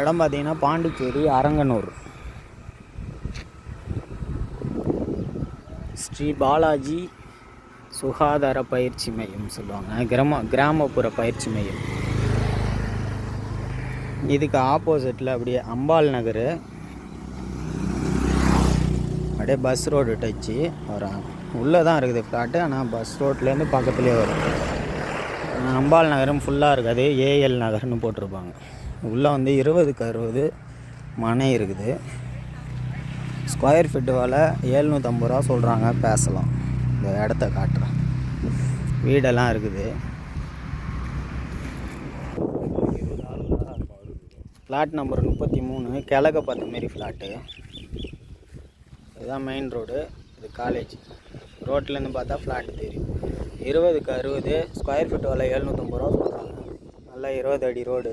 இடம் பார்த்தீங்கன்னா பாண்டிச்சேரி அரங்கனூர். ஸ்ரீ பாலாஜி சுகாதார பயிற்சி மையம் சொல்லுவாங்க. கிராம கிராமப்புற பயிற்சி மையம். இதுக்கு ஆப்போசிட்டில் அப்படியே அம்பாள் நகர். அப்படியே பஸ் ரோடு டச்சு வரும் உள்ளே தான் இருக்குது ஃப்ளாட்டு ஆனால் பஸ் ரோட்லேருந்து பக்கத்துலேயே வரும். அம்பாள் நகரம் ஃபுல்லாக இருக்காது. ஏஎல் நகர்னு போட்டிருப்பாங்க. உள்ளே வந்து இருபதுக்கு அறுபது மனை இருக்குது. ஸ்கொயர் ஃபீட்டு விலை ஏழ்நூற்றம்பது ரூபா சொல்கிறாங்க பேசலாம். இந்த இடத்த காட்டுறேன். வீடெல்லாம் இருக்குது. ஃப்ளாட் நம்பர் முப்பத்தி மூணு கிழக்க பார்த்த மாரி ஃப்ளாட்டு இதுதான் மெயின் ரோடு இது காலேஜ் ரோட்லேருந்து பார்த்தா ஃப்ளாட்டு தெரியும். இருபதுக்கு அறுபது ஸ்கொயர் ஃபீட் விலை எழுநூற்றம்பது ரூபா சொல்கிறாங்க நல்லா இருபது அடி ரோடு